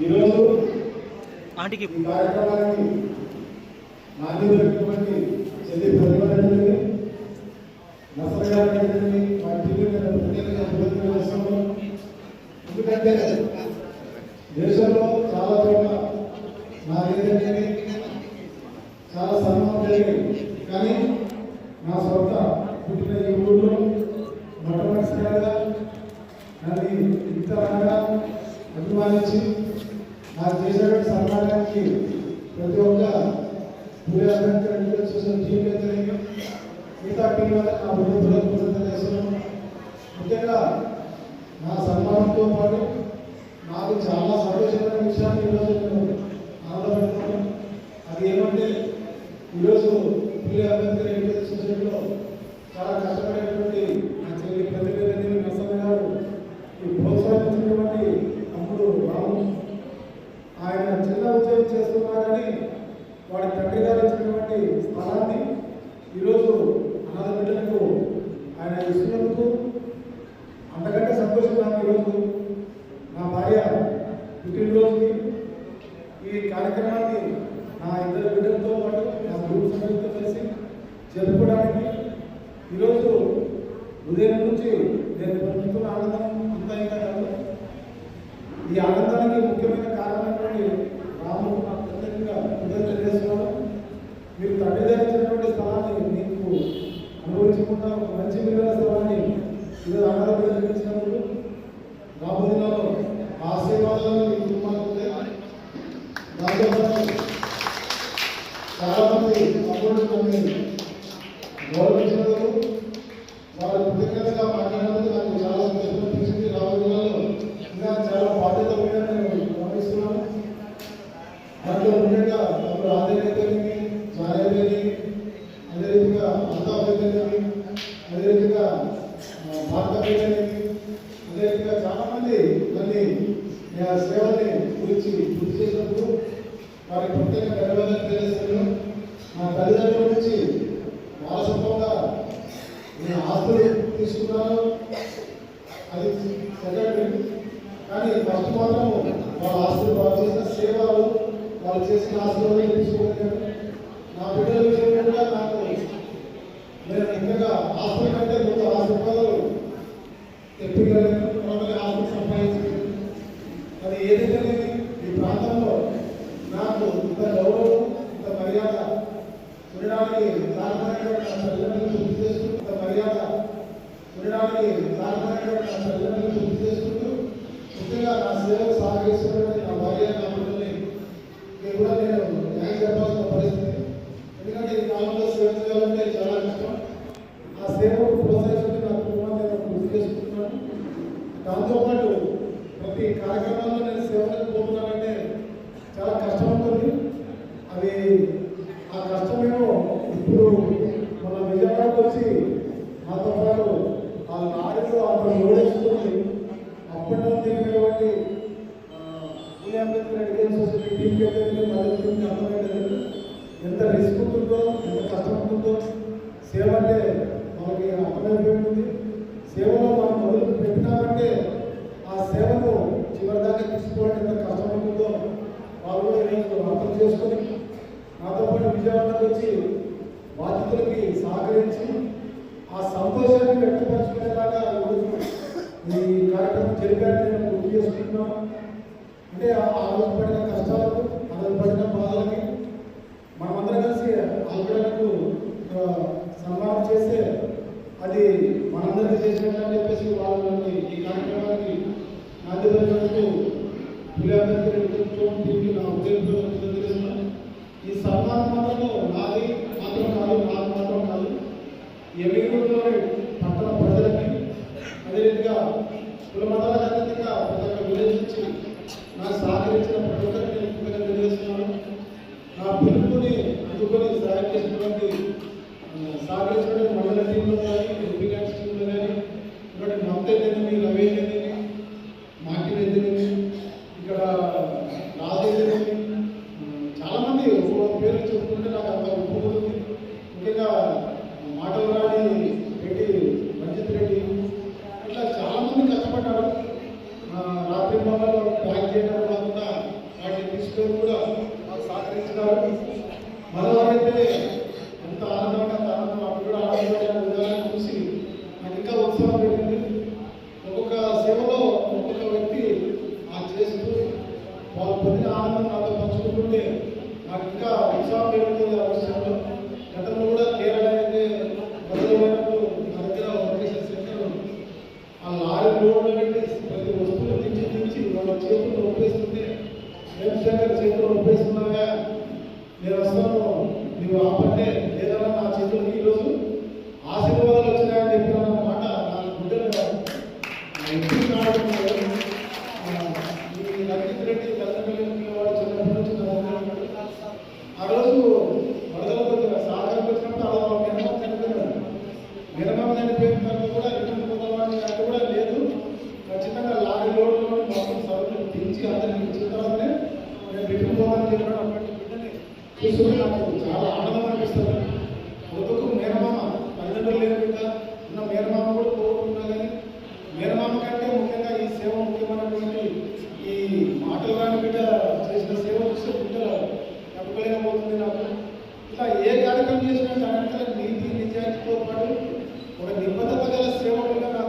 ఈరోజు ఆంటీకి ఈ కార్యక్రమానికి నాంది పెట్టినటువంటి చెల్లి చేస్తున్నాం ఎందుకంటే దేశంలో చాలా చోట్ల నా ఏదైతే చాలా సన్మానం జరిగింది కానీ నా సొంత పుట్టిన ఈ ఊళ్ళో ఇంతగా అభిమానించి నాకు చేసినటువంటి సన్మానానికి ప్రతి ఒక్క పూరి అంబేద్కర్ అసోసియేషన్ టీం అయితే మిగతా టీం వాళ్ళకి నా బృందాలకు కృతజ్ఞతలు. ముఖ్యంగా నా సన్మానంతో పాటు నాకు చాలా సంతోషమైన విషయాన్ని ఈరోజు నేను ఆనందపడుతున్నాను అది ఏమంటే ఈరోజు పూరి అంబేద్కర్ ఎడ్యుకేషన్ సొసైటీలో చాలా కష్టం నా చెల్లి ప్రతిభ నరసమ్మ గారు ఈ ప్రోత్సహించినటువంటి తమ్ముడు రాము ఆయన చిన్న ఉద్యోగం చేస్తున్నారని వాడి తండ్రి గారు ఇచ్చినటువంటి స్థలాన్ని ఈరోజు అనాథ బిడ్డలకు ఆయన ఇస్తున్నందుకు అంతకంటే సంతోషం నాకు ఈరోజు నా భార్య పుట్టినరోజుకి ఈ కార్యక్రమాన్ని నా ఇద్దరు బిడ్డలతో పాటు నా గ్రూప్ సభ్యులతో కలిసి జరుపుకోవడానికి ఈరోజు ఉదయం నుంచి నేను పొందుతున్న ఆనందం అంతా ఇంకా కాదు. ఈ ఆనందానికి ముఖ్యమైన కారణమైనటువంటి రాముడు నాకు ప్రత్యేకంగా కృతజ్ఞతలు చేస్తున్నాను మీరు తండ్రి స్థలాన్ని మీకు అనుభవించకుండా ఒక మంచి విలువైన స్థలాన్ని ఈరోజు అనాథ బిడ్డలకు ఇచ్చినందుకు ఆశీర్వాదాలు మీ కుటుంబానికి చాలా మంది అప్పుడు దాంట్లో ముఖ్యంగా అప్పుడు ఆదాయతని ఛాయాలని అదే రీతిగా అంతాపేతని అదే రీతిగా భారతపేతని అదే రీతిగా చాలామంది నా సేవల్ని గురించి గుర్తు చేసినప్పుడు వారికి ప్రత్యేక ధన్యవాదాలు తెలియజేస్తున్నాను. నా తల్లిదండ్రుల నుంచి వారసత్వంగా నేను ఆస్తులు తీసుకున్నాను. అది సెకండరీ కానీ ఫస్ట్ మాత్రం వాళ్ళ ఆస్తులు వాళ్ళు చేసిన సేవలు వాళ్ళు చేసిన ఆశీర్వాదం తీసుకోగలిగాను నా బిడ్డల విషయంలో కూడా నాకు నేను ఇంతగా ఆస్తుల కంటే ముందు ఆశీర్వాదాలు ఎప్పుడు మమ్మల్ని ఆస్తులు సంపాదించింది అది ఏదైతే ఈ ప్రాంతంలో నాకు ఇంత గౌరవం ఇంత మర్యాద ఉండడానికి కారణమైనటువంటి నా తల్లిదండ్రులు గుర్తు చేసుకుంటూ మర్యాద ఉండడానికి కారణమైనటువంటి నా తల్లిదండ్రులు గుర్తు చేసుకుంటూ ముఖ్యంగా నా సేవకు సహకరిస్తున్నటువంటి నా భార్య నా బిడ్డల్ని ఇది కూడా నేను చెప్పాల్సిన పరిస్థితి ఎందుకంటే ఈ కాలంలో సేవ చేయాలంటే చాలా కష్టం. ఆ సేవకు ప్రోత్సహించి నా కుటుంబాన్ని నేను గుర్తు చేసుకుంటున్నాను. దాంతోపాటు ప్రతి కార్యక్రమాల్లో నేను సేవలకు పోతున్నానంటే చాలా కష్టం ఉంటుంది అది ఆ కష్టమేమో ఇప్పుడు మన విజయవాడకు వచ్చి మాతో పాటు ఆ లారీలో అక్కడ ఓడేసుకొని అప్పట్లో తిరిగినటువంటి పూలి అంబేద్కర్ ఎడ్యుకేషన్ సొసైటీ టీంకి ఎంత రిస్క్ ఉంటుందో ఎంత కష్టం ఉంటుందో సేవ అంటే మనకి అర్థమైపోయింది సేవలో మనం మొదలు పెట్టినామంటే ఆ సేవను చివరిదాకా తీసుకోవడం ఎంత కష్టం ఉంటుందో వాళ్ళు ఈరోజు అర్థం చేసుకొని నాతో పాటు విజయవాడకు వచ్చి బాధితులకి సహకరించి ఆ సంతోషాన్ని వ్యక్తపరచుకునేలాగా ఈరోజు ఈ కార్యక్రమం జరిపారని నేను గుర్తు చేసుకుంటున్నాను. అంటే ఆ రోజు పడిన కష్టాలకు ఆ రోజు పడిన బాధలకి మనమందరం కలిసి ఆలోచనకు సన్మానం చేస్తే అది మనందరికీ చేసినట్టు అని చెప్పేసి వాళ్ళని ఈ కార్యక్రమానికి నాంది పలికినందుకు పులి అంబేద్కర్ నా ఉద్యోగం తెలియజేస్తున్నాను. ఈ సన్మానం మాత్రము నాది మాత్రం కాదు నాకు మాత్రం కాదు. ఎమ్మిగూరులోని పట్టణ ప్రజలకి అదే రీతిగా కుల మతాల అతీతంగా ప్రతి ఒక్క విలేజ్ నుంచి నాకు సహకరించిన ప్రతి ఒక్కరికి నేను తెలియజేస్తున్నాను. నా పిలుపుని అందుకొని సహాయం చేసినటువంటి ఆ, సహకరించినటువంటి మండల టీంలో కానీ ఎంపీ గారి టీంలో కానీ ఇక్కడ మమత అయితేనేమి రవి అయితేనేమి మార్టిన్ అయితేనేమి ఇక్కడ రాజు అయితేనేమి ఆ, పేరు చెప్పుకుంటే నాకు అంత ఒప్పుకుంటుంది ముఖ్యంగా మాటలు రాని రెడ్డి రంజిత్ రెడ్డి ఇట్లా చాలామంది కష్టపడ్డారు. రాత్రి బాబాలు ఆందోళన ప్రతి వస్తువులు నుంచి నుంచి వాళ్ళ చేతులు ఒప్పేస్తుంది చేతులు ఒప్పేస్తున్నాగా నేను వస్తాను నువ్వు ఆపంటే ఏదైనా నా చేతులకి ఈరోజు ఆశీర్వాదాలు వచ్చినాయని చెప్పిన మాట నా బిడ్డలు ఎప్పుడు రెడ్డి తల్లిదండ్రులు వాడు ఆ రోజు వరదల దగ్గర సహకారం వచ్చినప్పుడు అలా మినిమం చనిపోయారు మినిమం చనిపోయిన తర్వాత కూడా చాలా మంది కష్టపడ్డారు నా చెప్పడం బిడ్డని నాకు చాలా ఆనందం అనిపిస్తుంది కొడుకు మేనమామ తల్లిదండ్రులు లేని బిడ్డ ఉన్న మేనమామ కూడా కోరుకుంటున్నా కానీ మేనమామ కంటే ముఖ్యంగా ఈ సేవ ముఖ్యమైనటువంటి ఈ మాటలు రాని బిడ్డ చేసిన సేవ చూస్తే బిడ్డలు తప్పుకోలేకపోతుంది నాకు ఇలా ఏ కార్యక్రమం చేసినా దాని నీతి నిజాయితీతో పాటు ఒక నిబద్ధత గల సేవకులుగా నాకు